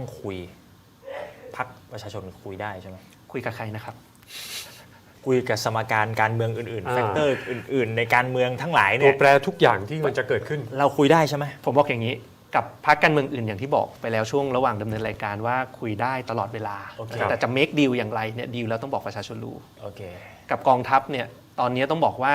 ต้องคุยพักประชาชนคุยได้ใช่ไหมคุยกับใครนะครับ คุยกับสมการการเมืองอื่นๆ อ่า แฟกเตอร์อื่น ๆ ในการเมืองทั้งหลายตัเนี่วยแปรทุกอย่างที่มันจะเกิดขึ้น เราคุยได้ใช่ไหมผมบอกอย่างนี้ กับพรรคการเมืองอื่นอย่างที่บอกไปแล้วช่วงระหว่างดำเนินรายการว่าคุยได้ตลอดเวลา โอเค แต่จะ make deal อย่างไรเนี่ยดีลแล้วต้องบอกประชาชนรู้ โอเค กับกองทัพเนี่ยตอนนี้ต้องบอกว่า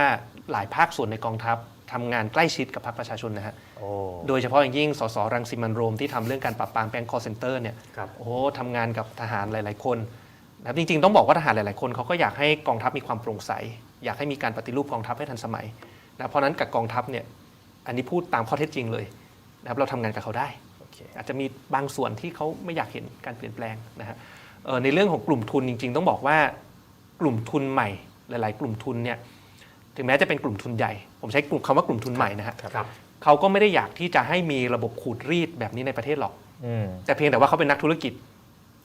หลายภาคส่วนในกองทัพ ทำงานใกล้ชิดกับพรรคประชาชนนะฮะ โอ้ โดยเฉพาะอย่างยิ่ง สสรังสิมันต์โรมที่ทำเรื่องการปราบปรามแก๊งคอร์เซนเตอร์เนี่ย ครับ โอ้โหทำงานกับทหารหลาย ๆ คนนะครับจริง ๆ ต้องบอกว่าทหารหลาย ๆ คนเขาก็อยากให้กองทัพมีความโปร่งใส อยากให้มีการปฏิรูปกองทัพให้ทันสมัยนะเพราะฉะนั้นกับกองทัพเนี่ย อันนี้พูดตามข้อเท็จจริงเลยนะครับ เราทำงานกับเขาได้ โอเค อาจจะมีบางส่วนที่เขาไม่อยากเห็นการเปลี่ยนแปลงนะฮะเอ่อในเรื่องของกลุ่มทุนจริง ๆ ต้องบอกว่ากลุ่มทุนใหม่ หลาย ๆ กลุ่มทุนเนี่ย ถึงแม้จะเป็นกลุ่มทุนใหญ่ ผมใช้กลุ่มคำว่ากลุ่มทุนใหม่นะฮะครับเขาก็ไม่ได้อยากที่จะให้มีระบบขูดรีดแบบนี้ในประเทศหรอกอืมแต่เพียงแต่ว่าเขาเป็นนักธุรกิจ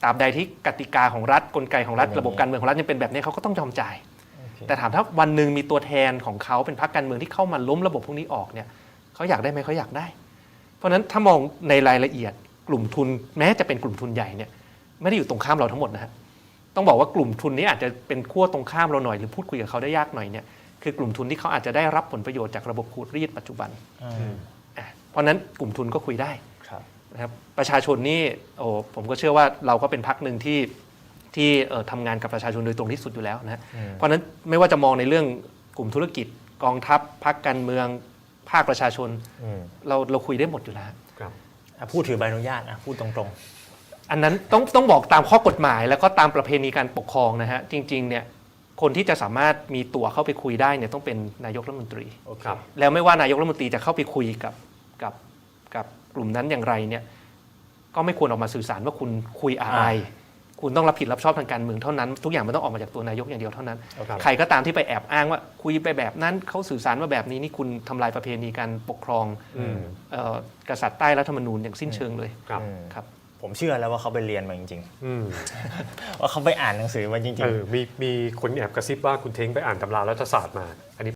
ตราบใดที่กติกาของรัฐกลไกของรัฐเป็นอย่างนี้ระบบการเมืองของรัฐยังเป็นแบบนี้เขาก็ต้องยอมจ่ายโอเคแต่ถามถ้าวันหนึ่งมีตัวแทนของเขาเป็นพรรคการเมืองที่เข้ามาล้มระบบพวกนี้ออกเนี่ยเขาอยากได้ไหมเขาอยากได้ เพราะฉะนั้นถ้ามองในรายละเอียดกลุ่มทุนแม้จะเป็นกลุ่มทุนใหญ่เนี่ยไม่ได้อยู่ตรงข้ามเราทั้งหมดนะฮะต้องบอกว่ากลุ่มทุนนี้อาจจะเป็นขั้วตรงข้ามเราหน่อยหรือพูดคุยกับเขาได้ยากหน่อยเนี่ย คือกลุ่มทุนที่เขาอาจจะได้รับผลประโยชน์จากระบบขูดรีดปัจจุบันอืมอะเพราะฉะนั้นกลุ่มทุนก็คุยได้ครับนะครับประชาชนนี่โอ้ผมก็เชื่อว่าเราก็เป็นพักหนึ่งที่ที่เอ่อทำงานกับประชาชนโดยตรงที่สุดอยู่แล้วนะฮะอืมเพราะฉะนั้นไม่ว่าจะมองในเรื่องกลุ่มธุรกิจ กองทัพพักการเมืองภาคประชาชนอืมเราเราคุยได้หมดอยู่แล้วครับอะพูดถือใบอนุญาตอะพูดตรงอันนั้นต้องต้องบอกตามข้อกฎหมายแล้วก็ตามประเพณีการปกครองนะฮะจริงๆเนี่ย คนที่จะสามารถมีตั๋วเข้าไปคุยได้เนี่ยต้องเป็นนายกรัฐมนตรีๆโอเคครับแล้วไม่ว่านายกรัฐมนตรีจะเข้าไปคุยกับกับกับกลุ่มนั้นอย่างไรเนี่ยก็ไม่ควรออกมาสื่อสารว่าคุณคุยอะไร คุณต้องรับผิดรับชอบทางการเมืองเท่านั้น ทุกอย่างมันต้องออกมาจากตัวนายกอย่างเดียวเท่านั้นโอเคใครก็ตามที่ไปแอบอ้างว่าคุยไปแบบนั้นเขาสื่อสารว่าแบบนี้นี่คุณทำลายประเพณีการปกครองอืมเอ่อกษัตริย์ใต้รัฐธรรมนูญอย่างสิ้นเชิงเลยครับอืมครับ ผมเชื่อแล้วว่าเขาไปเรียนมาจริงอืมๆ ว่าเขาไปอ่านหนังสือมาจริงเอๆ อมีมีคนแอบกระซิบว่าคุณเท้งไปอ่านตำรารัฐศาสตร์มาอันนี้